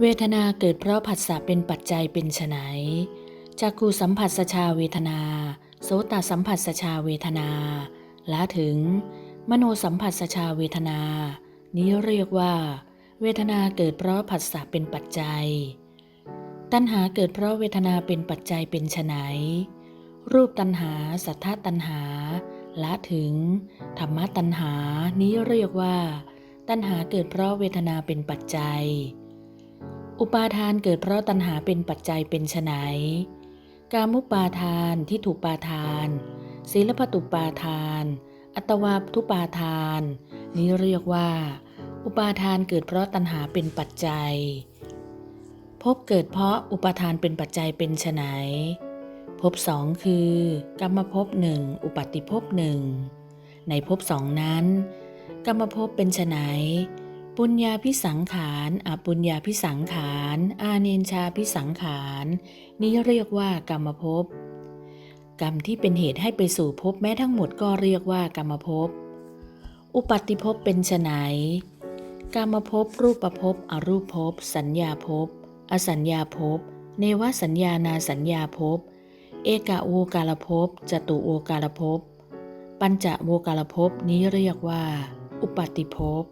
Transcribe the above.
เวทนาเกิดเพราะผัสสะเป็นปัจจัยเป็นไฉนจักขูสัมผัสสชาเวทนา โสตสัมผัสสชาเวทนาและถึง มโนสัมผัสสชาเวทนา นี้เรียกว่า เวทนาเกิดเพราะผัสสะเป็นปัจจัย ตัณหาเกิดเพราะเวทนาเป็นปัจจัยเป็นไฉนรูปตัณหา สัทธาตัณหาและถึง ธรรมตัณหา นี้เรียกว่า ตัณหาเกิดเพราะเวทนาเป็นปัจจัย อุปาทานเกิดเพราะตัณหาเป็นปัจจัยเป็นไฉนกามุปาทานที่ถูกปาทาน ศีลปตุปาทาน อัตวาทุปาทาน นี้เรียกว่า อุปาทานเกิดเพราะตัณหาเป็นปัจจัยภพเกิดเพราะอุปาทานเป็นปัจจัยเป็นไฉนภพสองคือกรรมภพหนึ่งอุปตติภพหนึ่งในภพสองนั้น กรรมภพเป็นไฉน ปุญญาพิสังขารอปุญญาพิสังขาร อาเนนชาพิสังขาร นี้เรียกว่ากรรมภพ กรรมที่เป็นเหตุให้ไปสู่ภพแม้ทั้งหมดก็เรียกว่ากรรมภพ อุปัติภพเป็นไฉนกรรมภพ รูปภพ อรูปภพ สัญญาภพ อสัญญาภพ เนวสัญญานาสัญญาภพ เอกะโวกาลภพ จตุโวกาลภพ ปัญจโวกาลภพนี้เรียกว่า อุปัติภพ